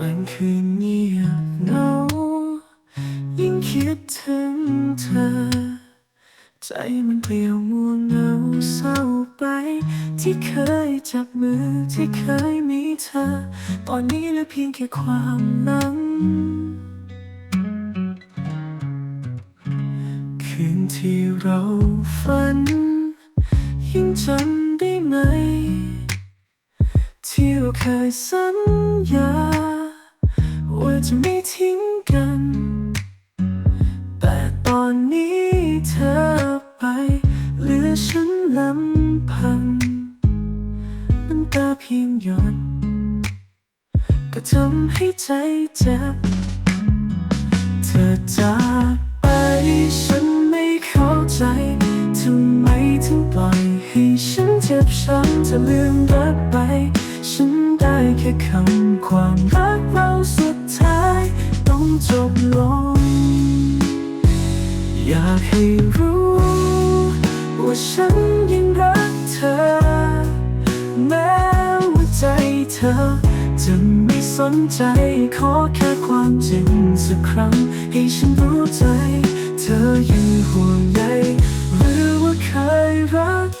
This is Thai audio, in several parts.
ลางคืนเงียบเหงายิ่งคิดถึงเธอ ใจมันเปลี่ยวมัวเงาเศร้าไป ที่เคยจับมือที่เคยมีเธอ ตอนนี้เหลือเพียงแค่ความนั้นคืนที่เราฝัน ยิ่งจำได้ไหม ที่เราเคยสัญญา จะไม่ทิ้งกัน แต่ตอนนี้เธอไป เหลือฉันลำพังน้ำตาเพียงหยดก็ทำให้ใจเจ็บ เธอจากไปฉันไม่เข้าใจทำไมถึงปล่อยให้ฉันเจ็บช้ำจะลืมรักไป ฉันได้แค่คำความรัก จบลง อยากให้รู้ ว่าฉันยังรักเธอ แม้ว่าใจเธอ จะไม่สนใจขอแค่ความจริงสักครั้ง ให้ฉันรู้ใจ เธอยังห่วงใยหรือว่าเคยรัก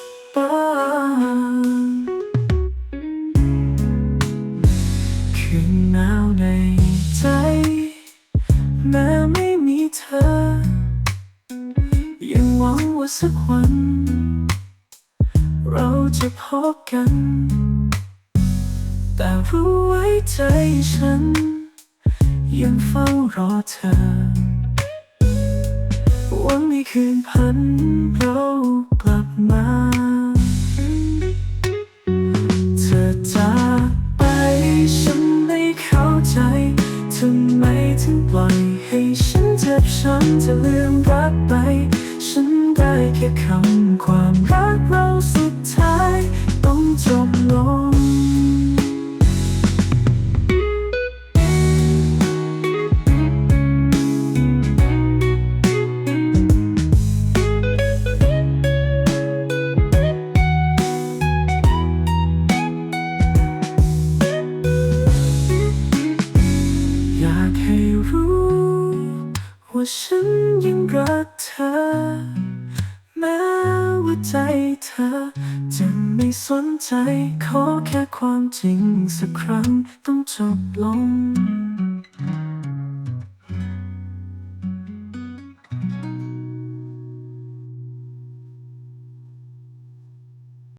แม้ไม่มีเธอ ยังหวังว่าสักวัน เราจะพบกัน แต่รู้ไว้ใจฉัน ยังเฝ้ารอเธอ หวังในคืนพันเรากลับมา จะลืมรักไป ฉันได้แค่คำความรักเราสุดท้าย ต้องจบลงอยากให้รู้ ว่าฉันยังรักเธอ แม้ว่าใจเธอ จะไม่สนใจขอแค่ความจริงสักครั้งต้องจบลง